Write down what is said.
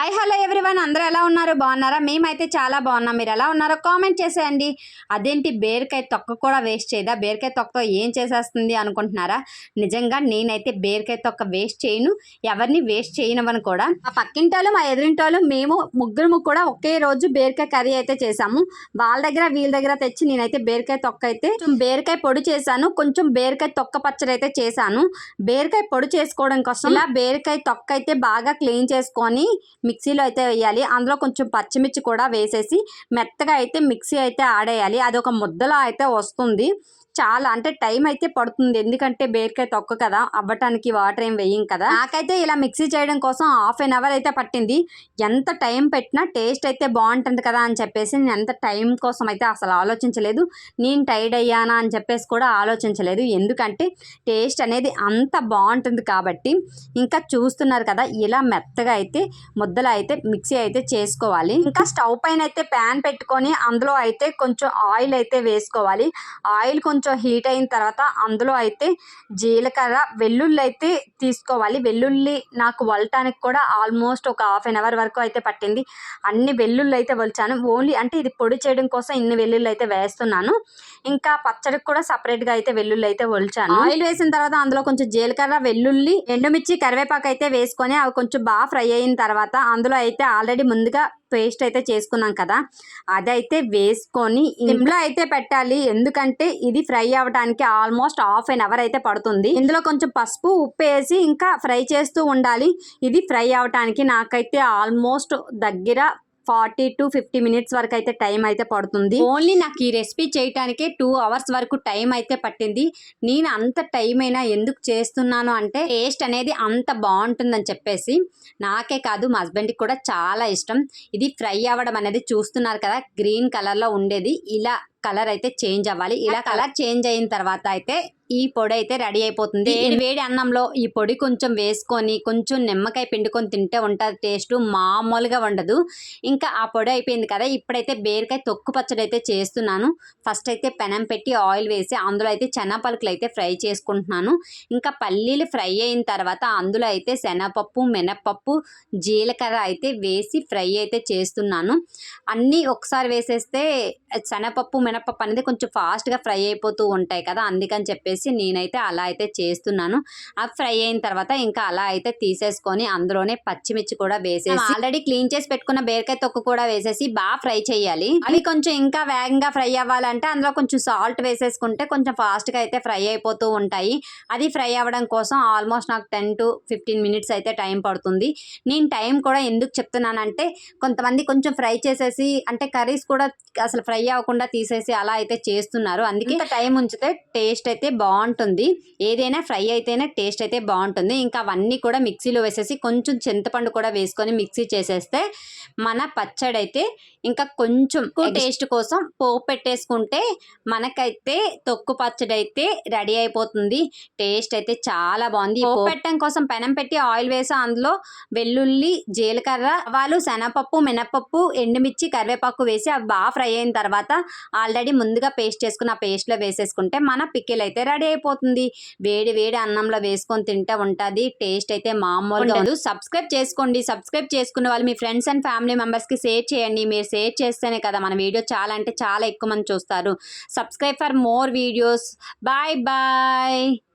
Hi hello everyone అందరూ ఎలా ఉన్నారు? బాగున్నారా? మేమైతే చాలా బాగున్నాం. మీరు ఎలా ఉన్నారో కామెంట్ చేసేయండి. అదేంటి? బీరకాయ తొక్క కూడా వేస్ట్ చేయదా? బీరకాయ తొక్కతో ఏం చేసేస్తుంది అనుకుంటున్నారా? నిజంగా నేనైతే బీరకాయ తొక్క వేస్ట్ చేయను. ఎవరిని వేస్ట్ చేయనవని కూడా. మా పక్కింటోళ్ళు మా ఎదురింటోళ్ళు మేము ముగ్గురు కూడా ఒకే రోజు బీరకాయ కర్రీ అయితే చేసాము వాళ్ళ దగ్గర వీళ్ళ దగ్గర తెచ్చి నేనైతే బీరకాయ తొక్క అయితే బీరకాయ పొడి చేశాను. కొంచెం బీరకాయ తొక్క పచ్చడి అయితే చేశాను. బీరకాయ పొడి చేసుకోవడం కోసం ఇలా బీరకాయ తొక్క అయితే బాగా క్లీన్ చేసుకొని మిక్సీలో అయితే వేయాలి. అందులో కొంచెం పచ్చిమిర్చి కూడా వేసేసి మెత్తగా అయితే మిక్సీ అయితే ఆడేయాలి అది ఒక ముద్దలా అయితే వస్తుంది. చాలా అంటే టైం అయితే పడుతుంది. ఎందుకంటే బీరకాయ తొక్క కదా అవ్వటానికి వాటర్ ఏం వేయం కదా. నాకైతే ఇలా మిక్సీ చేయడం కోసం హాఫ్ అన్ అవర్ అయితే పట్టింది. ఎంత టైం పెట్టినా టేస్ట్ అయితే బాగుంటుంది కదా అని చెప్పేసి నేను ఎంత టైం కోసం అయితే అసలు ఆలోచించలేదు. నేను టైర్డ్ అయ్యానా అని చెప్పేసి కూడా ఆలోచించలేదు. ఎందుకంటే టేస్ట్ అనేది అంత బాగుంటుంది కాబట్టి ఇంకా చూస్తున్నారు కదా ఇలా మెత్తగా అయితే ముద్దలు అయితే మిక్సీ అయితే చేసుకోవాలి. ఇంకా స్టవ్ పైన అయితే ప్యాన్ పెట్టుకొని అందులో అయితే కొంచెం ఆయిల్ అయితే వేసుకోవాలి. ఆయిల్ కొంచెం హీట్ అయిన తర్వాత అందులో అయితే జీలకర్ర వెల్లుల్లి అయితే తీసుకోవాలి. వెల్లుల్లి నాకు వలటానికి కూడా ఆల్మోస్ట్ ఒక హాఫ్ అన్ అవర్ వరకు అయితే పట్టింది. అన్ని వెల్లుల్లి అయితే వలిచాను. ఓన్లీ అంటే ఇది పొడి చేయడం కోసం ఇన్ని వెల్లుల్లి అయితే వేస్తున్నాను. ఇంకా పచ్చడికి కూడా సపరేట్గా అయితే వెల్లుల్లి అయితే వలిచాను. ఆయిల్ వేసిన తర్వాత అందులో కొంచెం జీలకర్ర వెల్లుల్లి ఎండుమిర్చి కరివేపాకు అయితే వేసుకొని అవి కొంచెం బాగా ఫ్రై అయిన తర్వాత అందులో అయితే ఆల్రెడీ ముందుగా పేస్ట్ అయితే చేసుకున్నాం కదా అదైతే వేసుకొని ఇందులో అయితే పెట్టాలి. ఎందుకంటే ఇది ఫ్రై అవ్వడానికి ఆల్మోస్ట్ హాఫ్ అన్ అవర్ అయితే పడుతుంది. ఇందులో కొంచెం పసుపు ఉప్పు వేసి ఇంకా ఫ్రై చేస్తూ ఉండాలి. ఇది ఫ్రై అవ్వటానికి నాకైతే ఆల్మోస్ట్ దగ్గర ఫార్టీ టు ఫిఫ్టీ మినిట్స్ వరకు అయితే టైం అయితే పడుతుంది. ఓన్లీ నాకు ఈ రెసిపీ చేయటానికే టూ అవర్స్ వరకు టైం అయితే పట్టింది. నేను అంత టైం అయినా ఎందుకు చేస్తున్నాను అంటే టేస్ట్ అనేది అంత బాగుంటుందని చెప్పేసి నాకే కాదు మా హస్బెండ్కి కూడా చాలా ఇష్టం. ఇది ఫ్రై అవ్వడం అనేది చూస్తున్నారు కదా గ్రీన్ కలర్లో ఉండేది. ఇలా కలర్ అయితే చేంజ్ అవ్వాలి. ఇలా కలర్ చేంజ్ అయిన తర్వాత అయితే ఈ పొడి అయితే రెడీ అయిపోతుంది. వేడి వేడి అన్నంలో ఈ పొడి కొంచెం వేసుకొని కొంచెం నిమ్మకాయ పిండుకొని తింటే ఉంటుంది టేస్ట్ మామూలుగా ఉండదు ఇంకా ఆ పొడి అయిపోయింది కదా ఇప్పుడైతే బీరకాయ తొక్కు పచ్చడి అయితే చేస్తున్నాను. ఫస్ట్ అయితే పెనం పెట్టి ఆయిల్ వేసి అందులో అయితే పలుకులు అయితే ఫ్రై చేసుకుంటున్నాను. ఇంకా పల్లీలు ఫ్రై అయిన తర్వాత అందులో అయితే శనగపప్పు మినపప్పు జీలకర్ర అయితే వేసి ఫ్రై అయితే చేస్తున్నాను. అన్నీ ఒకసారి వేసేస్తే శనగపప్పు మినపప్పు అనేది కొంచెం ఫాస్ట్గా ఫ్రై అయిపోతూ ఉంటాయి కదా అందుకని చెప్పేసి నేనైతే అలా అయితే చేస్తున్నాను. అవి ఫ్రై అయిన తర్వాత ఇంకా అలా అయితే తీసేసుకొని అందులోనే పచ్చిమిర్చి కూడా వేసేసి ఆల్రెడీ క్లీన్ చేసి పెట్టుకున్న బీరకాయ తొక్కు కూడా వేసేసి బాగా ఫ్రై చేయాలి. అవి కొంచెం ఇంకా వేగంగా ఫ్రై అవ్వాలంటే అందులో కొంచెం సాల్ట్ వేసేసుకుంటే కొంచెం ఫాస్ట్గా అయితే ఫ్రై అయిపోతూ ఉంటాయి. అది ఫ్రై అవ్వడం కోసం ఆల్మోస్ట్ నాకు టెన్ టు ఫిఫ్టీన్ మినిట్స్ అయితే టైం పడుతుంది. నేను టైం కూడా ఎందుకు చెప్తున్నానంటే కొంతమంది కొంచెం ఫ్రై చేసేసి అంటే కర్రీస్ కూడా అసలు ఫ్రై అవ్వకుండా తీసేసి అలా అయితే చేస్తున్నారు. అందుకే టైం ఉంచితే టేస్ట్ అయితే బాగుంటుంది ఏదైనా ఫ్రై అయితేనే టేస్ట్ అయితే బాగుంటుంది. ఇంకా అవన్నీ కూడా మిక్సీలో వేసేసి కొంచెం చింతపండు కూడా వేసుకొని మిక్సీ చేసేస్తే మన పచ్చడి అయితే ఇంకా కొంచెం టేస్ట్ కోసం పోపు పెట్టేసుకుంటే మనకైతే తొక్కు పచ్చడి అయితే రెడీ అయిపోతుంది. టేస్ట్ అయితే చాలా బాగుంది. పోపు పెట్టడం కోసం పెనం పెట్టి ఆయిల్ వేసి అందులో వెల్లుల్లి జీలకర్ర వాళ్ళు శనగపప్పు మినపప్పు ఎండుమిర్చి కరివేపాకు వేసి అవి బాగా ఫ్రై అయిన తర్వాత ఆల్రెడీ ముందుగా పేస్ట్ చేసుకున్న ఆ పేస్ట్లో వేసేసుకుంటే మన పిక్కిల్ అయితే రెడీ అయిపోతుంది. వేడి వేడి అన్నంలో వేసుకొని తింటే ఉంటుంది. టేస్ట్ అయితే మామూలుగా ఉండదు. సబ్స్క్రైబ్ చేసుకోండి. సబ్స్క్రైబ్ చేసుకున్న వాళ్ళు మీ ఫ్రెండ్స్ అండ్ ఫ్యామిలీ మెంబర్స్కి షేర్ చేయండి. మీరు షేర్ చేస్తేనే కదా మన వీడియో చాలా అంటే చాలా ఎక్కువ మంది చూస్తారు. Subscribe for more videos. Bye bye.